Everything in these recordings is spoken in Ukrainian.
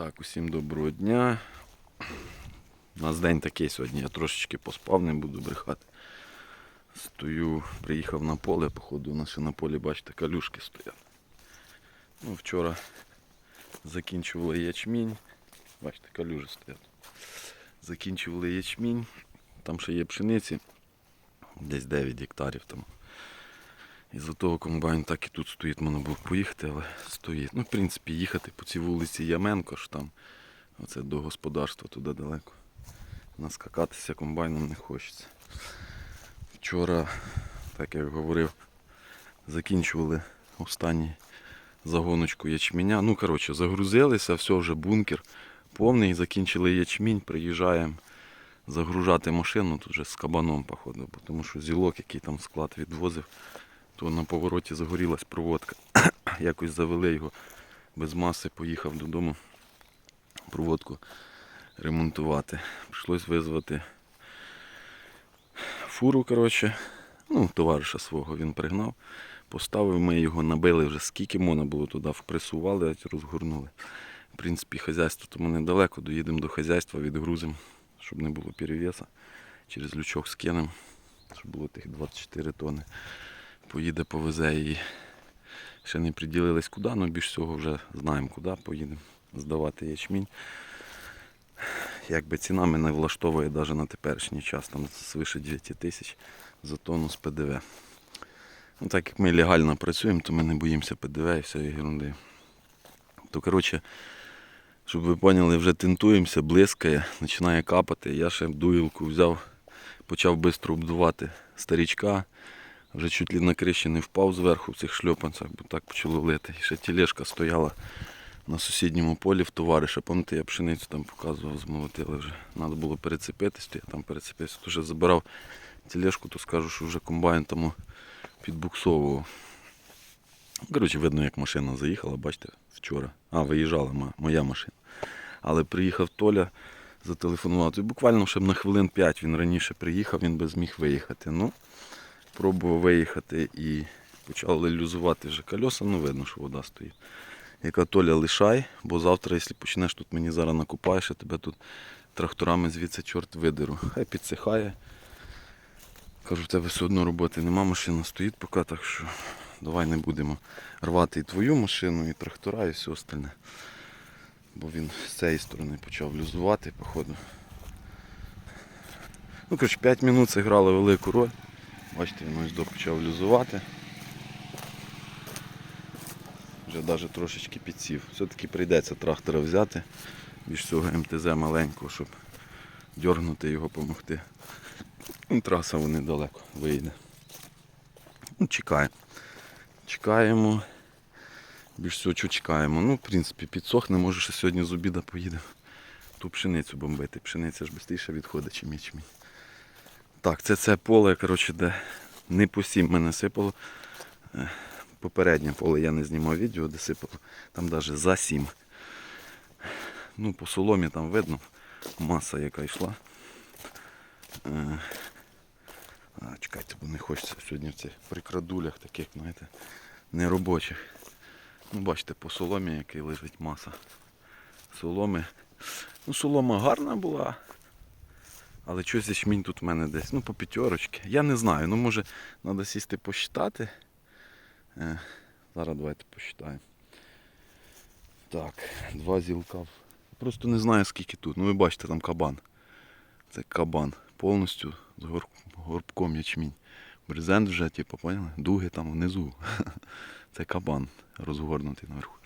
Так, усім доброго дня. У нас день такий сьогодні. Я трошечки поспав, не буду брехати. Стою, приїхав на поле, походу, у нас ще на полі, бачите, калюшки стоять. Ну, вчора закінчували ячмінь. Бачите, калюжі стоять. Закінчували ячмінь. Там ще є пшениці. Десь 9 гектарів там. Із-за того комбайн так і тут стоїть, можна було поїхати, але стоїть. Ну, в принципі, їхати по цій вулиці Яменко ж там. Оце до господарства туди далеко. Наскакатися комбайном не хочеться. Вчора, так як говорив, закінчували останній загоночку ячменя. Ну, коротше, загрузилися, все вже бункер повний, закінчили ячмінь, приїжджаємо загружати машину, тут вже з кабаном, походу, тому що зілок, який там склад відвозив, то на повороті загорілась проводка. Якось завели його без маси, поїхав додому проводку ремонтувати. Прийшлось визвати фуру, коротше. Ну, товариша свого він пригнав. Поставив, ми його набили вже скільки можна було туди, впресували, розгорнули. В принципі, хазяйство то ми недалеко, доїдемо до хазяйства, відгрузимо, щоб не було перевеса. Через лючок скинемо, щоб було тих 24 тонни. Поїде, повезе її. Ще не приділились куди, але більш всього вже знаємо куди поїдемо здавати ячмінь. Якби ціна мене влаштовує навіть на теперішній час, там свише 9 тисяч за тонну з ПДВ. Ну, так як ми легально працюємо, то ми не боїмося ПДВ і всієї ерунди. То коротше, щоб ви поняли, вже тентуємося, блискає, починає капати. Я ще дуїлку взяв, почав швидко обдувати старічка. Вже чуть ли на криші не впав зверху в цих шльопанцях, бо так почало лити. І ще тележка стояла на сусідньому полі в товариша. Пам'ятаєте, я пшеницю там показував, змолотили вже. Треба було перецепитись, то я там перецепився. То вже забирав тележку, то скажу, що вже комбайн тому підбуксовував. Коротше, видно, як машина заїхала, бачите, вчора. А, виїжджала моя машина. Але приїхав Толя, зателефонував. І буквально щоб на хвилин 5 він раніше приїхав, він би зміг виїхати. Ну, пробував виїхати і почали люзувати вже колеса, ну видно, що вода стоїть. Яка Толя лишай, бо завтра, якщо почнеш тут мені зараз накопаєш, я тебе тут тракторами звідси чорт видеру. Хай підсихає. Кажу, в тебе все одно роботи нема, машина стоїть поки, так що давай не будемо рвати і твою машину, і трактора, і все остальне. Бо він з цієї сторони почав люзувати, походу. Ну, коротше, 5 минут це грало велику роль. Бачите, він ось почав люзувати. Вже навіть трошечки підсів. Все-таки прийдеться трактора взяти. Більш цього МТЗ маленького, щоб дергнути його допомогти. Ну, траса вони далеко вийде. Ну, чекаємо. Чекаємо. Більш всього що чекаємо. Ну, в принципі, підсохне, може ще сьогодні з обіда поїдемо ту пшеницю бомбити. Пшениця ж швидше відходить, чим ячмінь. Так, це це поле, коротше, де не по сім мене сипало. Е, Попереднє поле я не знімав відео, де сипало. Там навіть за сім. Ну, по соломі там видно маса, яка йшла. Е, А, чекайте, бо не хочеться сьогодні в цих прикрадулях таких, знаєте, неробочих. Ну, бачите, по соломі, який лежить маса соломи. Ну, солома гарна була. Але щось ячмінь тут в мене десь. Ну, по п'ятерочки. Я не знаю. Ну, може, треба сісти посчитати. Е, зараз давайте посчитаємо. Так, два зілка. Просто не знаю скільки тут. Ну ви бачите, там кабан. Це кабан. Повністю з гор- горбком ячмінь. Брезент вже, типу, поняли? Дуги там внизу. Це кабан розгорнутий наверху.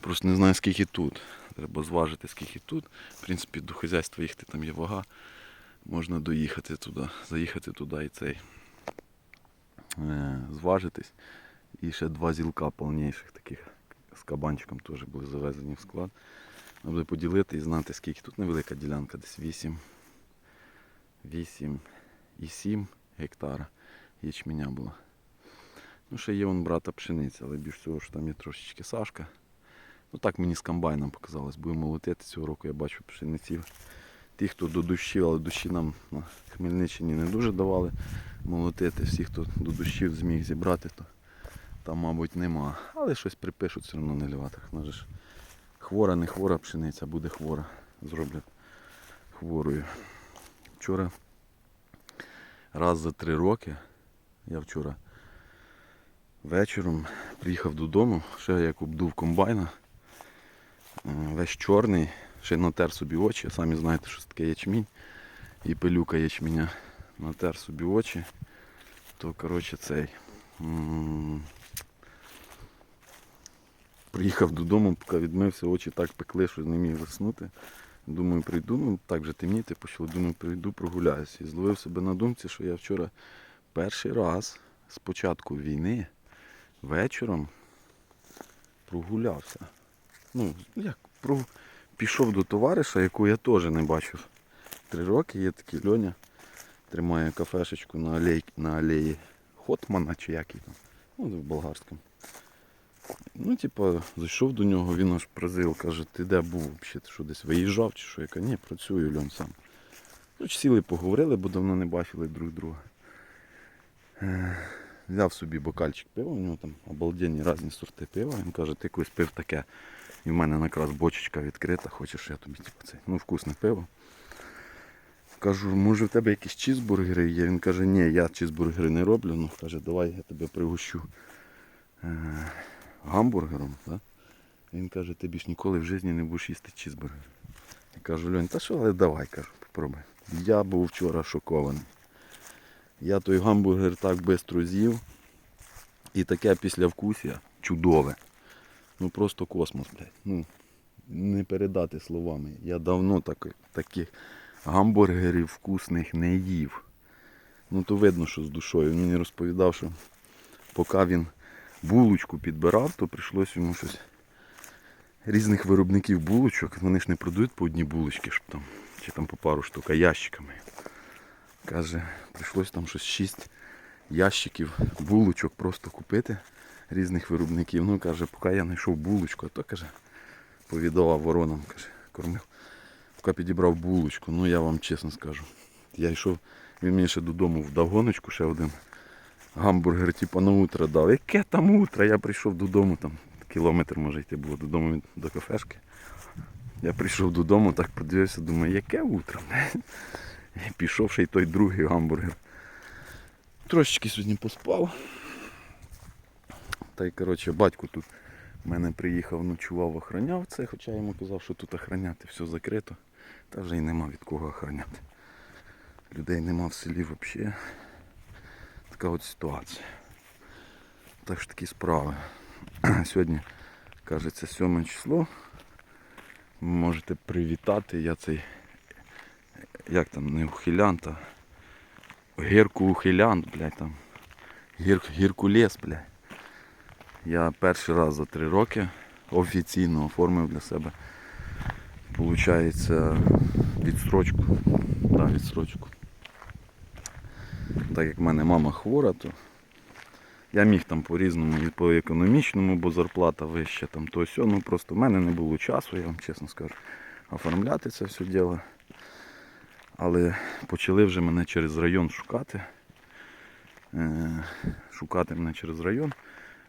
Просто не знаю скільки тут. Треба зважити, скільки тут. В принципі, до хазяйства їхати там є вага. Можна доїхати туди, заїхати туди і цей. Е, зважитись. І ще два зілка повніших таких з кабанчиком теж були завезені в склад. Буде поділити і знати, скільки тут невелика ділянка, десь 8, 8 і 7 гектара ячменя було. Ну, ще є вон брата пшениця, але більш всього, що там є трошечки Сашка. Ну так мені з комбайном показалось. Будемо молотити цього року, я бачу пшениці. Ті, хто до дощів, але дощі нам на Хмельниччині не дуже давали молотити. Всі, хто до дощів зміг зібрати, то там, мабуть, нема. Але щось припишуть все одно на елеваторах. У ж хвора, не хвора пшениця, буде хвора. Зроблять хворою. Вчора раз за три роки, я вчора вечором приїхав додому, ще як обдув комбайна. Е, Весь чорний, ще й натер собі очі. Самі знаєте, що таке ячмінь і пилюка ячменя. Натер собі очі. То коротше цей. Приїхав додому, поки відмився, очі так пекли, що не міг заснути. Думаю, прийду, ну так же темніти почало, думаю, прийду, прогуляюся. І зловив себе на думці, що я вчора перший раз з початку війни вечором прогулявся. Ну, як про... пішов до товариша, якого я теж не бачив. Три роки є такий Льоня, тримає кафешечку на алеї, на алеї Хотмана чи як її там. Ну, в болгарському. Ну, типа, зайшов до нього, він аж прозив, каже, ти де був взагалі? Ти що десь виїжджав чи що? Я кажу, ні, працюю Льон сам. Коротше, сіли, поговорили, бо давно не бачили друг друга. Е, Взяв собі бокальчик пива, у нього там обалденні різні сорти пива. Він каже, ти колись пив таке. І в мене якраз бочечка відкрита, хочеш я тобі типу, це. Ну, вкусне пиво. Кажу, може в тебе якісь чізбургери є? Він каже, ні, я чізбургери не роблю. Ну, каже, давай я тебе пригощу е, гамбургером. Да? Він каже, ти більш ніколи в житті не будеш їсти чізбургер. Я кажу, Льонь, та що, але давай, кажу, попробуй. Я був вчора шокований. Я той гамбургер так швидко з'їв. І таке післявкусія чудове. Ну просто космос, блядь. Ну, не передати словами. Я давно так, таких гамбургерів вкусних не їв. Ну то видно, що з душою. Він мені розповідав, що поки він булочку підбирав, то прийшлось йому щось різних виробників булочок. Вони ж не продають по одній булочці, щоб там, чи там по пару штук, а ящиками. Каже, прийшлось там щось 6 ящиків булочок просто купити різних виробників. Ну, каже, поки я знайшов булочку, а то каже, повідував воронам, каже, кормив. Поки підібрав булочку, ну я вам чесно скажу. Я йшов, він мені ще додому вдав гоночку, ще один гамбургер, типу, на утро дав. Яке там утро? Я прийшов додому, там кілометр може йти було додому до кафешки. Я прийшов додому, так подивився, думаю, яке утро? Пішов ще й той другий гамбургер. Трошечки сьогодні поспав. Та й коротше, батько тут в мене приїхав, ночував, охороняв це, хоча я йому казав, що тут охороняти все закрито. Та вже й нема від кого охороняти. Людей нема в селі взагалі. Така от ситуація. Так що такі справи. Сьогодні, кажеться, 7 число. Можете привітати. Я цей, як там, не ухилянт, а гірку ухилянт, блядь, там. Гір, гіркулес, блядь. Я перший раз за три роки офіційно оформив для себе. Получається відстрочку. Да, відстрочку. Так як в мене мама хвора, то я міг там по-різному і по економічному, бо зарплата вища, там то сьо. Ну просто в мене не було часу, я вам чесно скажу, оформляти це все діло. Але почали вже мене через район шукати. Е, шукати мене через район.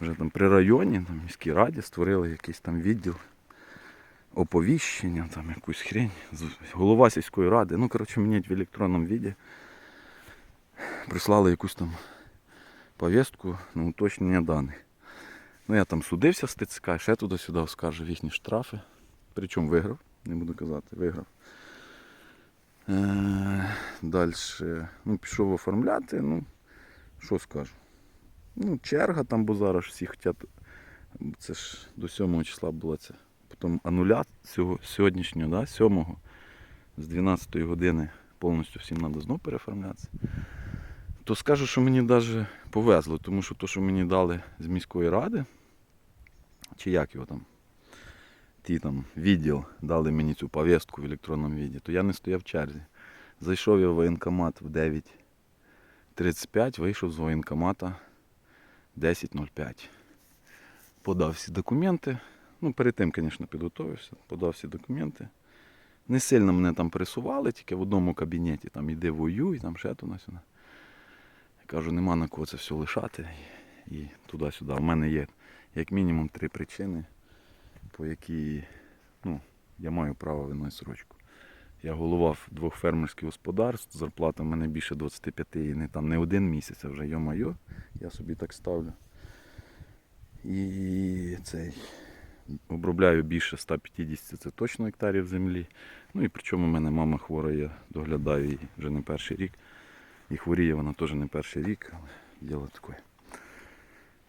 Вже там при районі, там міській раді створили якийсь там відділ оповіщення, там якусь хрень. Голова сільської ради. Ну, коротше, мені в електронному віді прислали якусь там повістку на уточнення даних. Ну я там судився з ТЦК, ще туди-сюди оскаржив їхні штрафи. Причому виграв, не буду казати, виграв. Е, Далі ну, пішов оформляти, ну, що скажу. Ну, черга там, бо зараз всі хочуть. Це ж до 7 числа була це. Потім ануля цього сьогоднішнього, да, 7 з 12 години повністю всім треба знову переоформлятися. То скажу, що мені навіть повезло, тому що то, що мені дали з міської ради, чи як його там, ті там відділ дали мені цю повістку в електронному віді, то я не стояв в черзі. Зайшов я в воєнкомат в 9.35, вийшов з воєнкомата 10.05. Подав всі документи. Ну, перед тим, звісно, підготовився, подав всі документи. Не сильно мене там пресували, тільки в одному кабінеті, там іди воюй, там ще туди сюди. Я кажу, нема на кого це все лишати і, туди-сюди. У мене є як мінімум три причини, по які я маю право виносити срочку. Я голова двох фермерських господарств, зарплата в мене більше 25 і не там не один місяць, а вже йо-майо, я собі так ставлю. І цей обробляю більше 150, це точно гектарів землі. Ну і причому в мене мама хвора, я доглядаю її вже не перший рік. І хворіє вона теж не перший рік, але діло таке.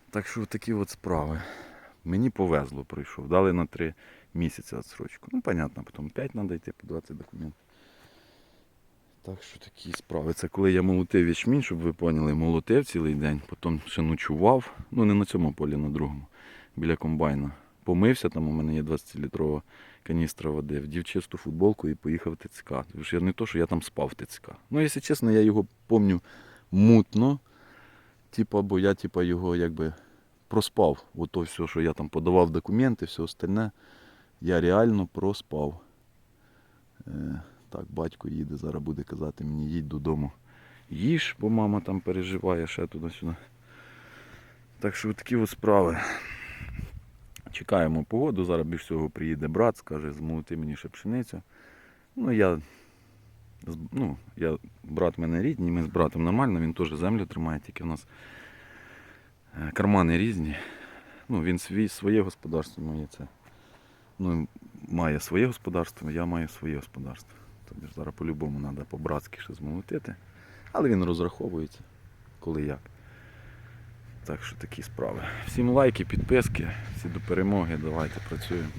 Так що такі от справи. Мені повезло, пройшов. Дали на 3 місяці відсрочку. Ну, понятно, потім 5 треба йти по 20 документів. Так що такі справи. Це коли я молотив ячмінь, щоб ви поняли, молотив цілий день, потім ще ночував. Ну не на цьому полі, на другому, біля комбайна. Помився, там у мене є 20-літрова каністра води, вдів чисту футболку і поїхав ТЦК. Тому що я не то, що я там спав ТЦК. Ну, якщо чесно, я його пам'ятаю мутно. Типа, бо я типа, його якби проспав. Ото все, що я там подавав документи, все остальне, я реально проспав. Е, так, батько їде, зараз буде казати мені, їдь додому. Їж, бо мама там переживає ще туди-сюди. Так що такі ось справи. Чекаємо погоду, зараз більш всього приїде брат, скаже, змолоти мені ще пшеницю. Ну, я, ну, я, брат мене рідний, ми з братом нормально, він теж землю тримає, тільки в нас е, кармани різні. Ну, він свій, своє господарство моє це. Ну, має своє господарство, я маю своє господарство. Тобто зараз по-любому треба по-братськи ще змолотити. Але він розраховується, коли як. Так що такі справи. Всім лайки, підписки, всі до перемоги. Давайте працюємо.